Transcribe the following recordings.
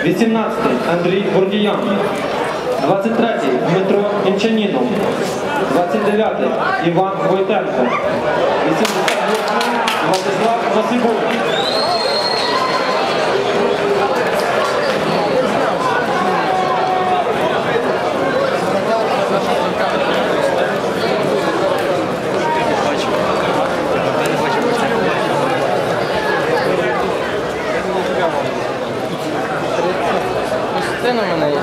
13 Павло 18 Андрій Бурдіян. 23 Дмитро Інчанінов. 29 Іван Войтенко. 88 Владислав Насибук. Сцена у мене є.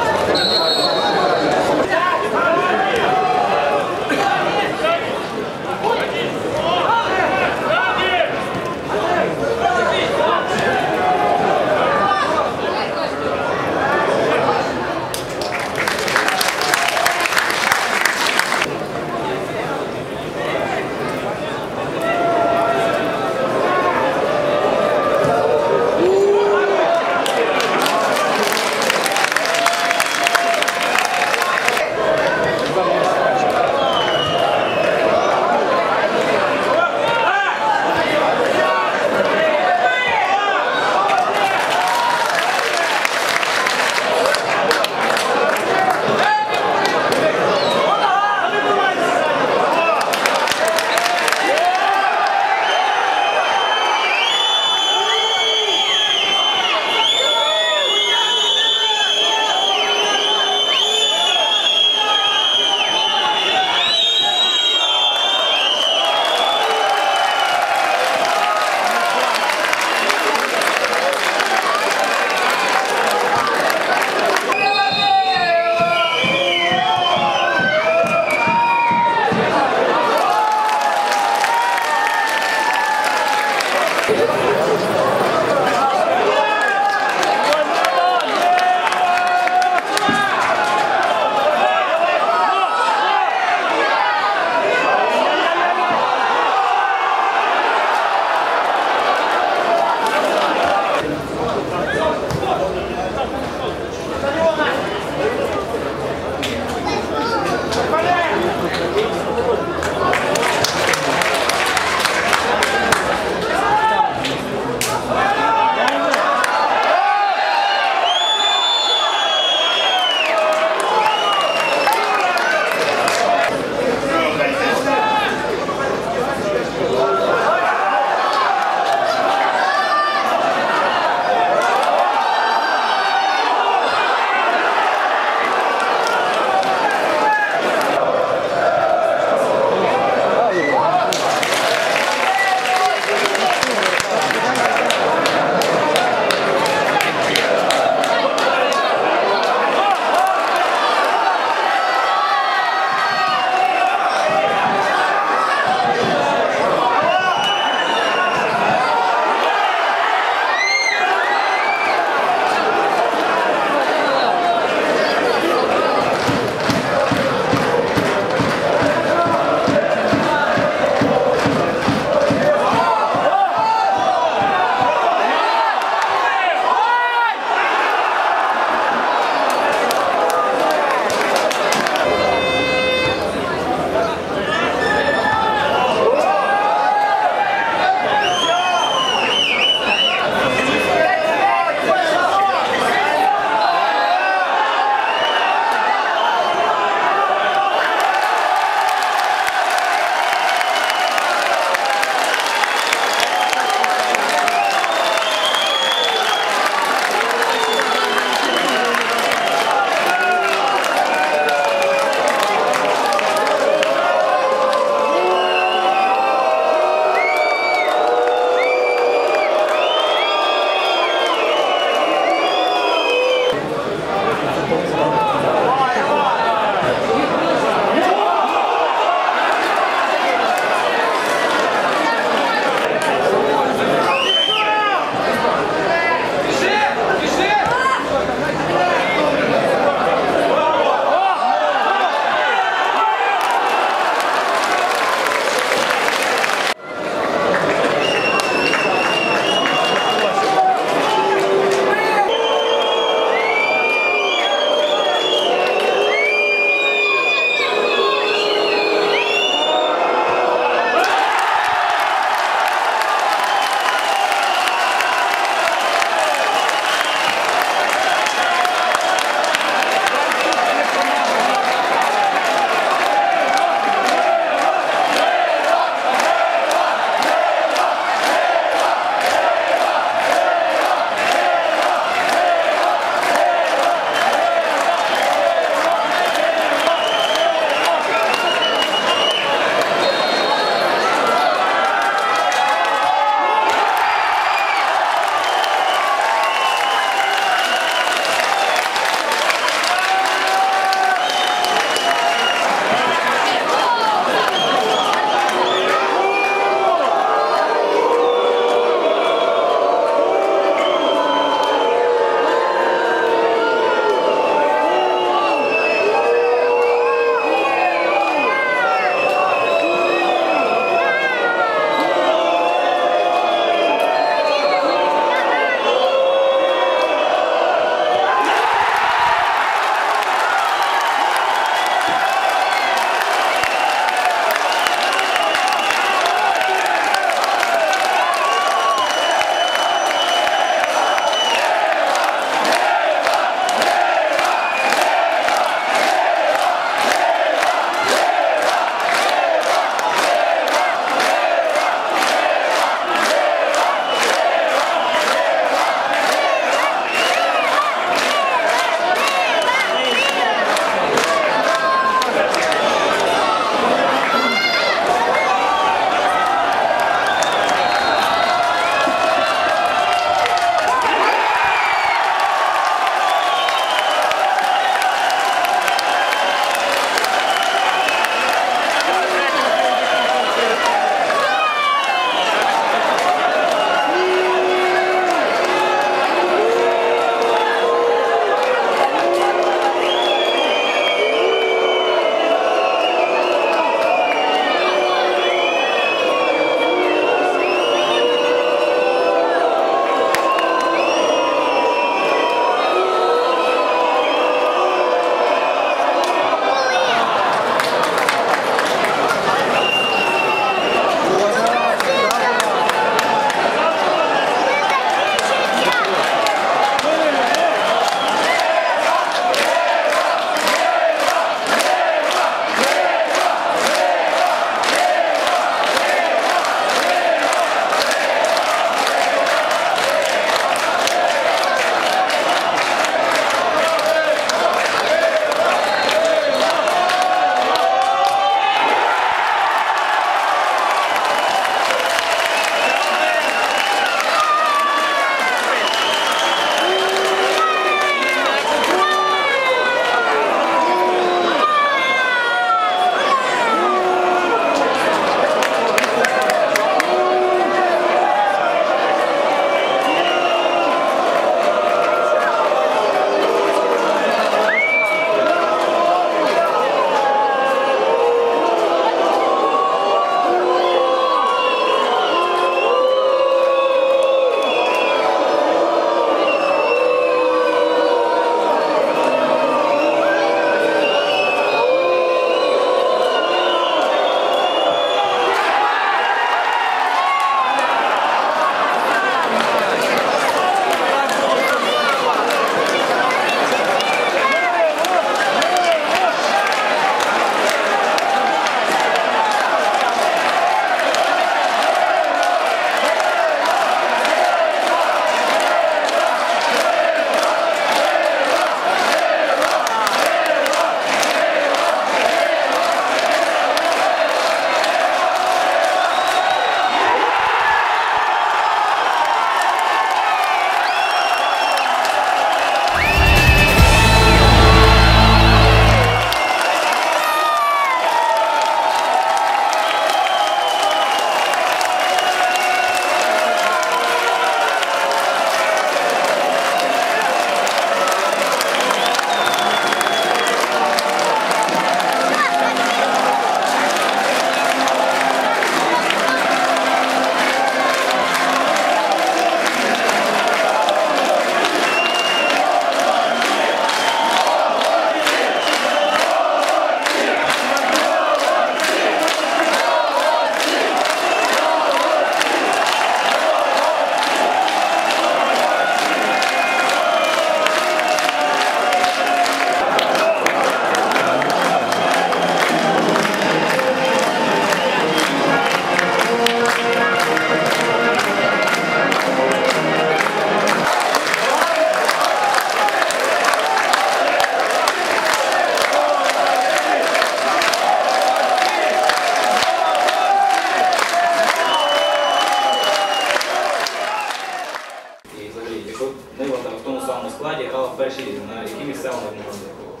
задачей, на какие места он может разраховывать?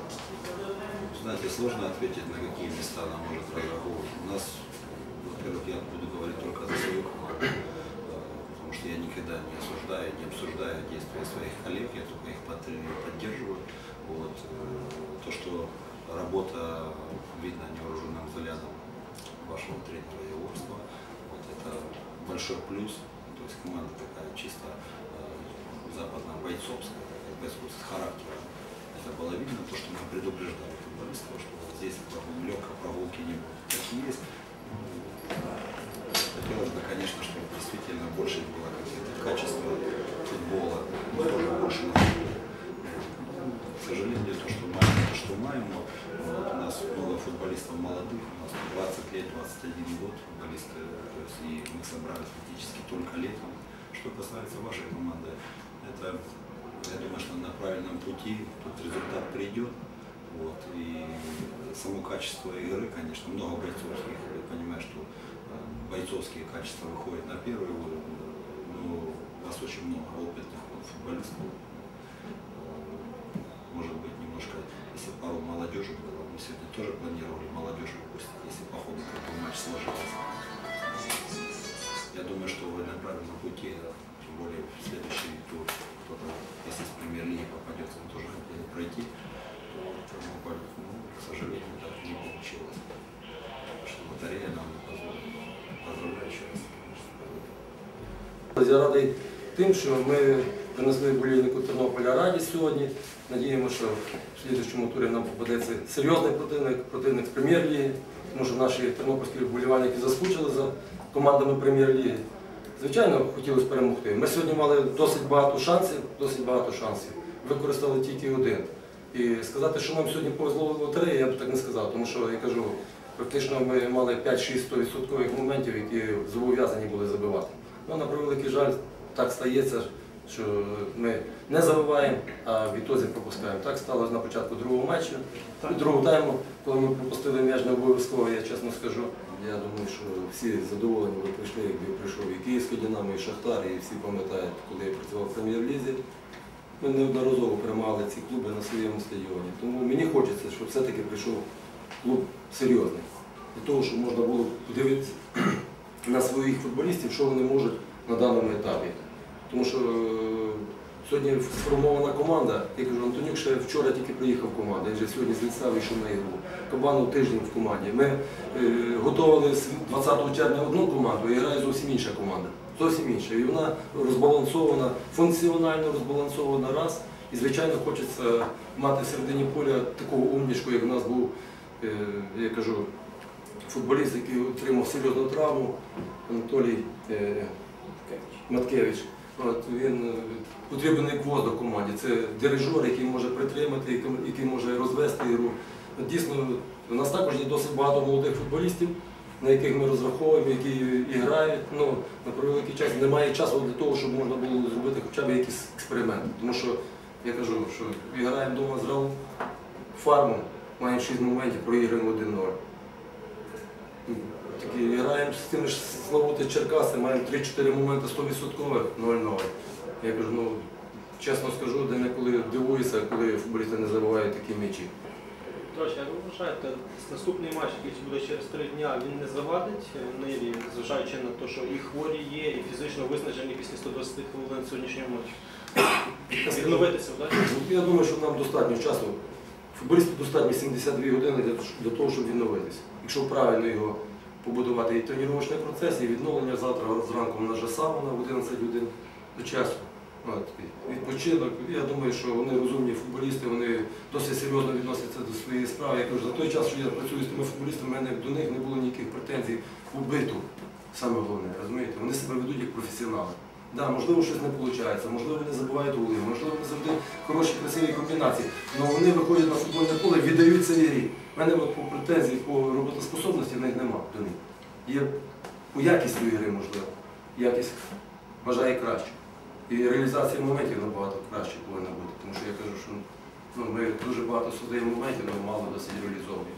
Знаете, сложно ответить, на какие места она может разраховывать. У нас, во-первых, я буду говорить только за свою команду, потому что я никогда не осуждаю, не обсуждаю действия своих коллег, я только их поддерживаю. Вот. Э, то, что работа видно невооруженным взглядом вашего тренера Яворского, вот это большой плюс. То есть команда такая чисто э, западная бойцов. Видно, то, что мы предупреждали футболистов, что вот здесь легкой прогулки не будет. Так и есть. Хотелось бы, конечно, чтобы действительно больше было каких-то качеств футбола, но тоже больше футболе. К сожалению, то, что маем, то, что маем, но вот у нас много футболистов молодых, у нас 20 лет, 21 год футболисты, то есть и мы собрали фактически только летом. Что касается вашей команды, это, я думаю, что на правильном пути, тут результат придет. Вот, и само качество игры, конечно, много бойцовских, я понимаю, что э, бойцовские качества выходят на первый уровень, но у вас очень много опытных вот футболистов, может быть, немножко, если пару молодежи было, мы сегодня тоже планировали молодежь выпустить, если по ходу как бы матч сложился. Я думаю, что вы на правильном пути, тем более в следующий тур, кто-то, если с премьер-лиги попадется, мы тоже хотели пройти, то, ну, ну, к сожалению, так не получилось. Что батарея нам не позволила. Поздравляю еще раз. Я радий тим, що ми принесли болівнику Тернополя радість сьогодні. Надіємося, що в слідчому турі нам попадеться серйозний противник, противник з прем'єр-ліги, тому що наші тернопільські вболівальники заскучили за командами прем'єр-ліги. Звичайно, хотілося перемогти. Ми сьогодні мали досить багато шансів, досить багато шансів. Використали тільки один. І сказати, що нам сьогодні повезло в лотереї, я б так не сказав, тому що я кажу, практично ми мали 5-6 моментів, які зобов'язані були забивати. Ну, на превеликий жаль, так стається, що ми не забиваємо, а в ітозі пропускаємо. Так сталося на початку другого матчу, другого тайму, коли ми пропустили м'яч не обов'язково, я чесно скажу. Я думаю, що всі задоволені ви прийшли, якби прийшов і Київське Динамо, і Шахтар, і всі пам'ятають, коли я працював в прем'єр-лізі. Ми неодноразово приймали ці клуби на своєму стадіоні. Тому мені хочеться, щоб все-таки прийшов клуб серйозний. Для того, щоб можна було подивитися на своїх футболістів, що вони можуть на даному етапі. Тому що е, сьогодні сформована команда, я кажу, Антонюк ще вчора тільки приїхав в команду, він вже сьогодні з лиця вийшов на ігру. Кабанов тиждень в команді. Ми е, готували з 20 червня одну команду і грає зовсім інша команда. Зовсім інша. І вона розбалансована, функціонально розбалансована раз. І, звичайно, хочеться мати в середині поля такого умнішку, як у нас був, е, я кажу, футболіст, який отримав серйозну травму, Анатолій е, Маткевич. От, він е, потрібен як воздух команді. Це дирижер, який може притримати, який- може розвести ігру. От, Дійсно, у нас також є досить багато молодих футболістів, на яких ми розраховуємо, які і грають. Ну, на превеликий час немає часу для того, щоб можна було зробити хоча б якийсь експеримент. Тому що я кажу, що граємо вдома з Рау фармом, маємо 6 моментів, проіграємо 1-0. Такі граємо з тими ж Славути Черкаси, маємо 3-4 моменти 100% 0-0. Я кажу, ну чесно скажу, деколи дивуюся, коли футболісти не забувають такі м'ячі. Тож, як ви вважаєте, наступний матч, який буде через три дня, він не завадить Ниві, зважаючи на те, що і хворі є, і фізично виснажені після 120 хвилин сьогоднішнього матчу. Відновитися, так? Ну, Я думаю, що нам достатньо часу. Футболісту достатньо 72 години для того, щоб відновитися. Якщо правильно його побудувати і тренувальний процес, і відновлення завтра зранку в нас сауна в 11 годин до часу. Відпочинок. Я думаю, що вони розумні футболісти, вони досить серйозно відносяться до своєї справи. Я кажу, за той час, що я працюю з тими футболістами, в мене до них не було ніяких претензій у биту. Саме головне, розумієте? Вони себе ведуть як професіонали. Да, можливо, щось не виходить, можливо, не забувають голи, можливо, не завжди хороші, красиві комбінації. Але вони виходять на футбольне поле, віддають цей грі. У мене от по претензій, по роботоспособності в них нема до них. Є по якістю ігри, можливо. Якість вважає краще. І реалізація моментів набагато краще повинна бути. Тому що я кажу, що ну, ми дуже багато создаємо моментів, але мало досить реалізовуємо.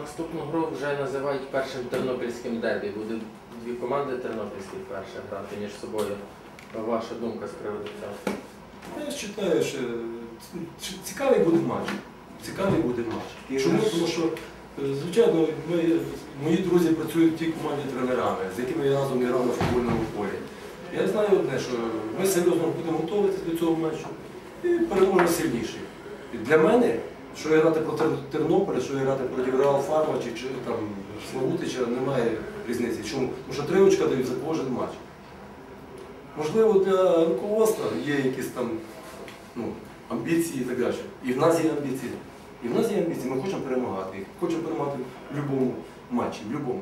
Наступну гру вже називають першим тернопільським дербі. Буде дві команди тернопільські перше грати між собою. Ваша думка з приводу цього? Я вважаю, що цікавий буде матч. цікавий буде матч. Чому? Тому що, е, звичайно, ми, мої друзі працюють в тій команді тренерами, з якими я разом грав на футбольному полі. Я знаю одне, що ми серйозно будемо готуватися до цього матчу і переможемо сильніший. І для мене, що грати проти Тернополя, що грати проти Реал Фарма чи, чи там Славутича, немає різниці. Чому? Тому що три очка дають за кожен матч. Можливо, для руководства є якісь там ну, амбіції і так далі. І в нас є амбіції. І в нас є амбіції, ми хочемо перемагати. Хочемо перемагати в будь-якому матчі, в будь-якому.